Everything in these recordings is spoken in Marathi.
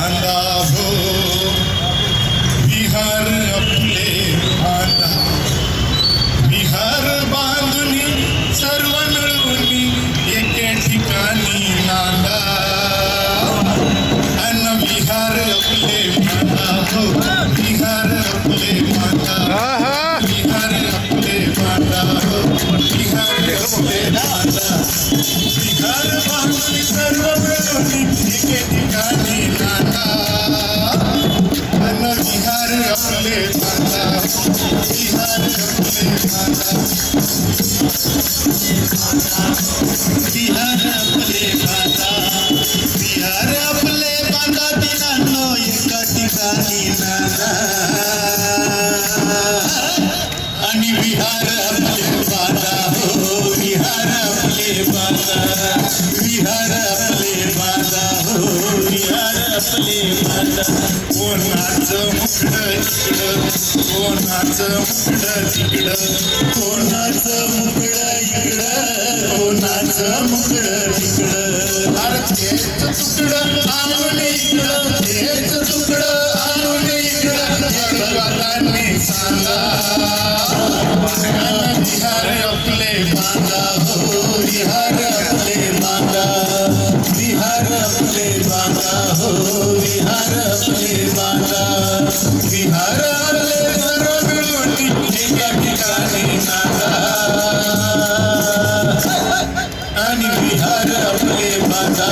हो विहार आपले बांधा विहार बांधुनी सर्व मिळून एके ठिकाणी नांदा. अन विहार आपले बांधा हो विहार आपले बांधा विहार आपले बांधा हो विहार आपले बांधा विहार बांधुनी सर्व मिळून एके ठिकाणी आपले बांधा विहार आपले बांधा विहार कोणाचं मुकडं तिकडं कोणाचं मुकडं इकडं कोणाचं मुकडं तिकडं अरे तेच तुकडं आणून इकडं तेच तुकडं आणून इकडं जगताने सांगा विहार आपले बांधा हो विहार बांधा विहार आपले सर्व मिळून एका ठिकाणी नांदा आणि विहार आपले बांधा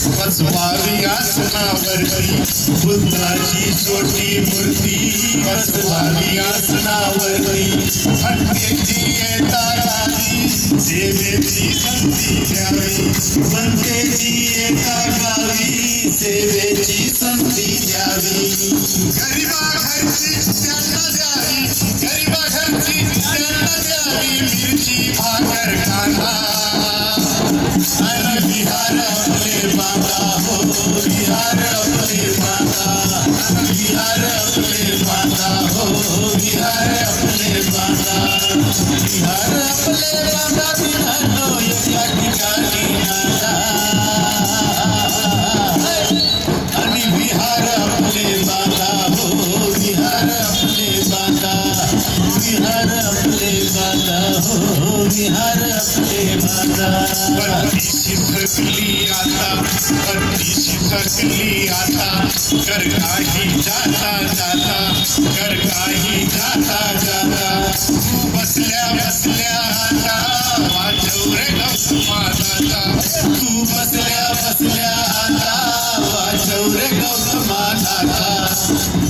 बसवालिया सनावरती बुद्धा की छोटी मूर्ति बसवालिया सनावरती फटे जी है तारानी देवे जी संती जावी बनते जी है तारानी देवे जी संती गरीबा घर की गरीबा घर की जाना जावी मिर्ची भाकर खाना अरे बिहारा विहार आपले थकली आता बत्तीशी थकली आता कर काही जाता जाता कर काही जाता जाता तू बसल्या बसल्या आता वाजव रे गौतमानाचा तू बसल्या बसल्या आता वाजव रे गौतमानाचा बुद्ध